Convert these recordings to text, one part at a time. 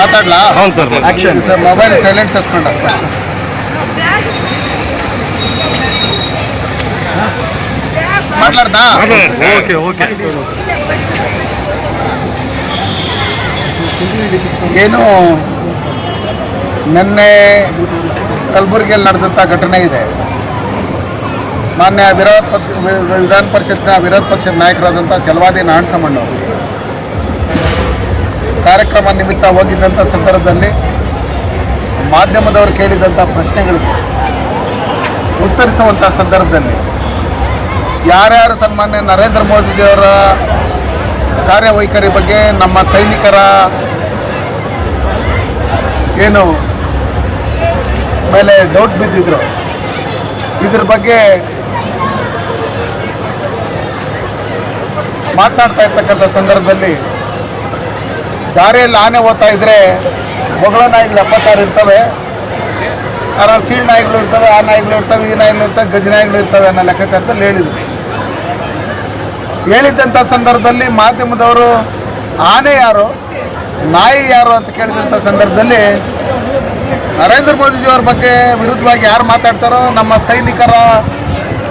ಮಾತಾಡ್ಲಾ? ಹೌದು sir action sir mobile silent ಹಸ್ಕೊಂಡ ಮಾತಾಡ್ದಾ? Okay okay. ಏನು ನಿನ್ನೆ ಕಲಬುರಗಿಯಲ್ಲಿ ನಡೆದಂಥ ಘಟನೆ ಇದೆ. ಮಾನ್ಯ ವಿರೋಧ ಪಕ್ಷ ವಿಧಾನ ಪರಿಷತ್ನ ವಿರೋಧ ಪಕ್ಷದ ನಾಯಕರಾದಂಥ ಚಲವಾದಿ ನಾರಾಯಣಸಮಣ್ಣವರು ಕಾರ್ಯಕ್ರಮ ನಿಮಿತ್ತ ಹೋಗಿದ್ದಂಥ ಸಂದರ್ಭದಲ್ಲಿ ಮಾಧ್ಯಮದವರು ಕೇಳಿದಂಥ ಪ್ರಶ್ನೆಗಳಿಗೆ ಉತ್ತರಿಸುವಂಥ ಸಂದರ್ಭದಲ್ಲಿ ಯಾರ್ಯಾರು ಸನ್ಮಾನ್ಯ ನರೇಂದ್ರ ಮೋದಿಜಿಯವರ ಕಾರ್ಯವೈಖರಿ ಬಗ್ಗೆ ನಮ್ಮ ಸೈನಿಕರ ಏನು ಮೇಲೆ ಡೌಟ್ ಬಿದ್ದಿದ್ರು, ಇದ್ರ ಬಗ್ಗೆ ಮಾತಾಡ್ತಾ ಇರ್ತಕ್ಕಂಥ ಸಂದರ್ಭದಲ್ಲಿ ದಾರಿಯಲ್ಲಿ ಆನೆ ಓದ್ತಾ ಇದ್ರೆ ಮೊಗಳ ನಾಯಿಗಳು ಎಪ್ಪತ್ತಾರು ಇರ್ತವೆ. ಅದರಲ್ಲಿ ಸೀಳ್ ನಾಯಿಗಳು ಇರ್ತವೆ, ಆ ನಾಯಿಗಳು ಇರ್ತವೆ, ಈ ನಾಯಿಗಳು ಇರ್ತವೆ, ಗಜ ನಾಯಿಗಳು ಇರ್ತವೆ ಅನ್ನೋ ಲೆಕ್ಕಾಚಾರದಲ್ಲಿ ಹೇಳಿದ್ರು. ಹೇಳಿದ್ದಂಥ ಸಂದರ್ಭದಲ್ಲಿ ಮಾಧ್ಯಮದವರು, ಆನೆ ಯಾರು? ನಾಯಿ ಯಾರು? ಅಂತ ಕೇಳಿದಂಥ ಸಂದರ್ಭದಲ್ಲಿ ನರೇಂದ್ರ ಮೋದಿಜಿಯವ್ರ ಬಗ್ಗೆ ವಿರುದ್ಧವಾಗಿ ಯಾರು ಮಾತಾಡ್ತಾರೋ, ನಮ್ಮ ಸೈನಿಕರ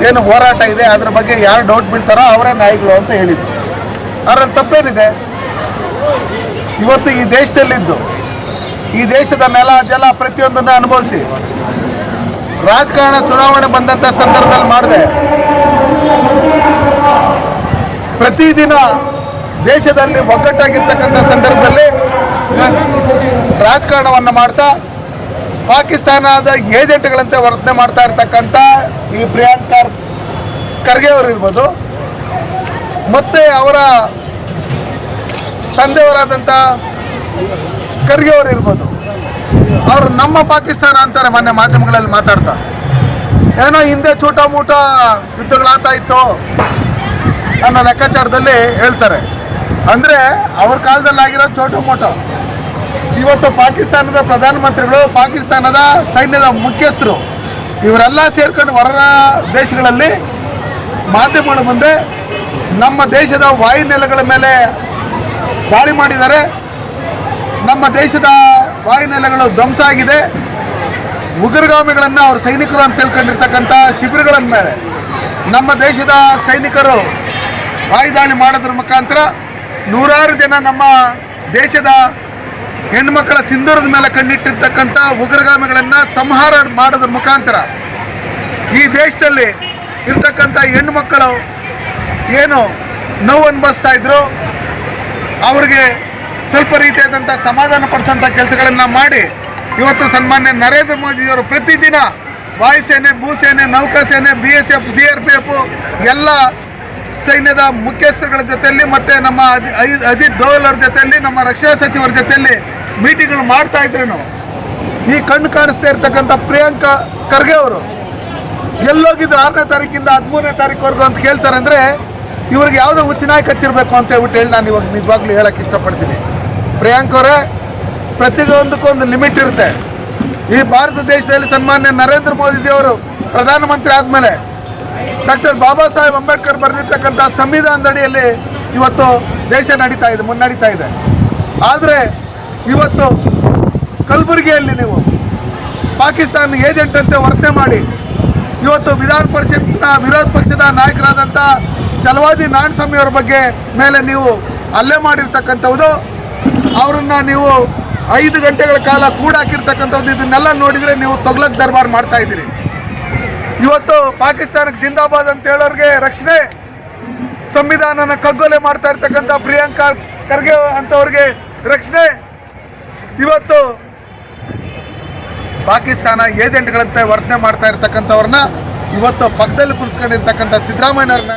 ಏನು ಹೋರಾಟ ಇದೆ, ಅದ್ರ ಬಗ್ಗೆ ಯಾರು ಡೌಟ್ ಬೀಳ್ತಾರೋ ಅವರೇ ನಾಯಿಗಳು ಅಂತ ಹೇಳಿದ್ರು. ಅದರಲ್ಲಿ ತಪ್ಪೇನಿದೆ. ಇವತ್ತು ಈ ದೇಶದಲ್ಲಿದ್ದು, ಈ ದೇಶದ ನೆಲ ಜಲ ಪ್ರತಿಯೊಂದನ್ನು ಅನುಭವಿಸಿ, ರಾಜಕಾರಣ ಚುನಾವಣೆ ಬಂದಂಥ ಸಂದರ್ಭದಲ್ಲಿ ಮಾಡಿದೆ. ಪ್ರತಿದಿನ ದೇಶದಲ್ಲಿ ಒಗ್ಗಟ್ಟಾಗಿರ್ತಕ್ಕಂಥ ಸಂದರ್ಭದಲ್ಲಿ ರಾಜಕಾರಣವನ್ನು ಮಾಡ್ತಾ, ಪಾಕಿಸ್ತಾನದ ಏಜೆಂಟ್ಗಳಂತೆ ವರ್ತನೆ ಮಾಡ್ತಾ ಇರ್ತಕ್ಕಂಥ ಈ ಪ್ರಿಯಾಂಕ ಖರ್ಗೆ ಅವರು ಇರ್ಬೋದು, ಮತ್ತು ಅವರ ತಂದೆಯವರಾದಂಥ ಖರ್ಗೆ ಅವರು ಇರ್ಬೋದು. ಅವರು ನಮ್ಮ ಪಾಕಿಸ್ತಾನ ಅಂತಾರೆ ಮೊನ್ನೆ ಮಾಧ್ಯಮಗಳಲ್ಲಿ ಮಾತಾಡ್ತಾ. ಏನೋ ಹಿಂದೆ ಚೂಟ ಮೂಟ ಯುದ್ಧಗಳಾಗ್ತಾ ಇತ್ತು ಅನ್ನೋ ಲೆಕ್ಕಾಚಾರದಲ್ಲಿ ಹೇಳ್ತಾರೆ. ಅಂದರೆ ಅವ್ರ ಕಾಲದಲ್ಲಿ ಆಗಿರೋ ಚೋಟು ಮೋಟೋ. ಇವತ್ತು ಪಾಕಿಸ್ತಾನದ ಪ್ರಧಾನಮಂತ್ರಿಗಳು, ಪಾಕಿಸ್ತಾನದ ಸೈನ್ಯದ ಮುಖ್ಯಸ್ಥರು, ಇವರೆಲ್ಲ ಸೇರ್ಕೊಂಡು ಹೊರ ದೇಶಗಳಲ್ಲಿ ಮಾಧ್ಯಮಗಳ ಮುಂದೆ ನಮ್ಮ ದೇಶದ ವಾಯುನೆಲೆಗಳ ಮೇಲೆ ದಾಳಿ ಮಾಡಿದ್ದಾರೆ. ನಮ್ಮ ದೇಶದ ವಾಯುನೆಲೆಗಳು ಧ್ವಂಸ ಆಗಿದೆ. ಉಗ್ರಗಾಮಿಗಳನ್ನು ಅವ್ರ ಸೈನಿಕರು ಅಂತ ತಿಳ್ಕೊಂಡಿರ್ತಕ್ಕಂಥ ಶಿಬಿರಗಳ ಮೇಲೆ ನಮ್ಮ ದೇಶದ ಸೈನಿಕರು ವಾಯುದಾಳಿ ಮಾಡೋದ್ರ ಮುಖಾಂತರ ನೂರಾರು ಜನ ನಮ್ಮ ದೇಶದ ಹೆಣ್ಮಕ್ಕಳ ಸಿಂಧೂರದ ಮೇಲೆ ಕಣ್ಣಿಟ್ಟಿರ್ತಕ್ಕಂಥ ಉಗ್ರಗಾಮಿಗಳನ್ನು ಸಂಹಾರ ಮಾಡೋದ್ರ ಮುಖಾಂತರ ಈ ದೇಶದಲ್ಲಿ ಇರ್ತಕ್ಕಂಥ ಹೆಣ್ಣು ಮಕ್ಕಳು ಏನು ನೋವು ಅನುಭವಿಸ್ತಾ ಇದ್ರು. ಅವ್ರಿಗೆ ಸ್ವಲ್ಪ ರೀತಿಯಾದಂಥ ಸಮಾಧಾನ ಪಡಿಸೋಂಥ ಕೆಲಸಗಳನ್ನು ಮಾಡಿ ಇವತ್ತು ಸನ್ಮಾನ್ಯ ನರೇಂದ್ರ ಮೋದಿಯವರು ಪ್ರತಿದಿನ ವಾಯುಸೇನೆ, ಭೂಸೇನೆ, ನೌಕಾಸೇನೆ B S F C R P F ಎಲ್ಲ ಸೈನ್ಯದ ಮುಖ್ಯಸ್ಥರುಗಳ ಜೊತೆಯಲ್ಲಿ ಮತ್ತು ನಮ್ಮ ಅಜಿ- ಅಜಿ- ಅಜಿತ್ ದೋವಲ್ ಅವ್ರ ಜೊತೆಯಲ್ಲಿ, ನಮ್ಮ ರಕ್ಷಣಾ ಸಚಿವರ ಜೊತೆಯಲ್ಲಿ ಮೀಟಿಂಗ್ಗಳು ಮಾಡ್ತಾ ಇದ್ರು ನಾವು ಈ ಕಣ್ಣು ಕಾಣಿಸ್ತಾ ಇರ್ತಕ್ಕಂಥ ಪ್ರಿಯಾಂಕಾ ಖರ್ಗೆ ಅವರು ಎಲ್ಲೋಗಿದ್ರು ಆರನೇ ತಾರೀಕಿಂದ ಹದಿಮೂರನೇ ತಾರೀಕುವರೆಗೂ ಅಂತ ಕೇಳ್ತಾರೆ ಅಂದರೆ ಇವ್ರಿಗೆ ಯಾವುದೋ ಹುಚ್ಚನಾಯಿ ಇರಬೇಕು ಅಂತ ಹೇಳ್ಬಿಟ್ಟು ಹೇಳಿ ನಾನು ಇವಾಗ ನಿಜವಾಗ್ಲೂ ಹೇಳಕ್ಕೆ ಇಷ್ಟಪಡ್ತೀನಿ. ಪ್ರಿಯಾಂಕ್ ಅವರೇ ಪ್ರತಿಯೊಂದಕ್ಕೂ ಒಂದು ಲಿಮಿಟ್ ಇರುತ್ತೆ. ಈ ಭಾರತ ದೇಶದಲ್ಲಿ ಸನ್ಮಾನ್ಯ ನರೇಂದ್ರ ಮೋದಿಜಿಯವರು ಪ್ರಧಾನಮಂತ್ರಿ ಆದಮೇಲೆ ಡಾಕ್ಟರ್ ಬಾಬಾ ಸಾಹೇಬ್ ಅಂಬೇಡ್ಕರ್ ಬರೆದಿರ್ತಕ್ಕಂಥ ಸಂವಿಧಾನದಡಿಯಲ್ಲಿ ಇವತ್ತು ದೇಶ ನಡೀತಾ ಇದೆ, ಮುನ್ನಡೀತಾ ಇದೆ. ಆದರೆ ಇವತ್ತು ಕಲಬುರಗಿಯಲ್ಲಿ ನೀವು ಪಾಕಿಸ್ತಾನ ಏಜೆಂಟ್ ಅಂತೆ ವರ್ತನೆ ಮಾಡಿ, ಇವತ್ತು ವಿಧಾನ ಪರಿಷತ್ನ ವಿರೋಧ ಪಕ್ಷದ ನಾಯಕರಾದಂಥ ಚಲವಾದಿ ಅವ್ರ ಬಗ್ಗೆ ಮೇಲೆ ನೀವು ಹಲ್ಲೆ ಮಾಡಿರ್ತಕ್ಕಂಥದ್ದು ಅವರನ್ನ ನೀವು ಐದು ಗಂಟೆಗಳ ಕಾಲ ಕೂಡಾಕಿರ್ತಕ್ಕಂಥದ್ದು ಇದನ್ನೆಲ್ಲ ನೋಡಿದರೆ ನೀವು ತೊಗ್ಲಕ್ ದರ್ಬಾರ್ ಮಾಡ್ತಾ ಇದ್ದೀರಿ. ಇವತ್ತು ಪಾಕಿಸ್ತಾನಕ್ಕೆ ಜಿಂದಾಬಾದ್ ಅಂತ ಹೇಳೋರಿಗೆ ರಕ್ಷಣೆ, ಸಂವಿಧಾನನ ಕಗ್ಗೊಲೆ ಮಾಡ್ತಾ ಇರ್ತಕ್ಕಂಥ ಪ್ರಿಯಾಂಕಾ ಖರ್ಗೆ ಅಂತವ್ರಿಗೆ ರಕ್ಷಣೆ. ಇವತ್ತು ಪಾಕಿಸ್ತಾನ ಏಜೆಂಟ್ಗಳಂತೆ ವರ್ತನೆ ಮಾಡ್ತಾ ಇರ್ತಕ್ಕಂಥವ್ರನ್ನ ಇವತ್ತು ಪಕ್ಕದಲ್ಲಿ ಕುರ್ಸ್ಕೊಂಡಿರ್ತಕ್ಕಂಥ ಸಿದ್ದರಾಮಯ್ಯವ್ರನ್ನ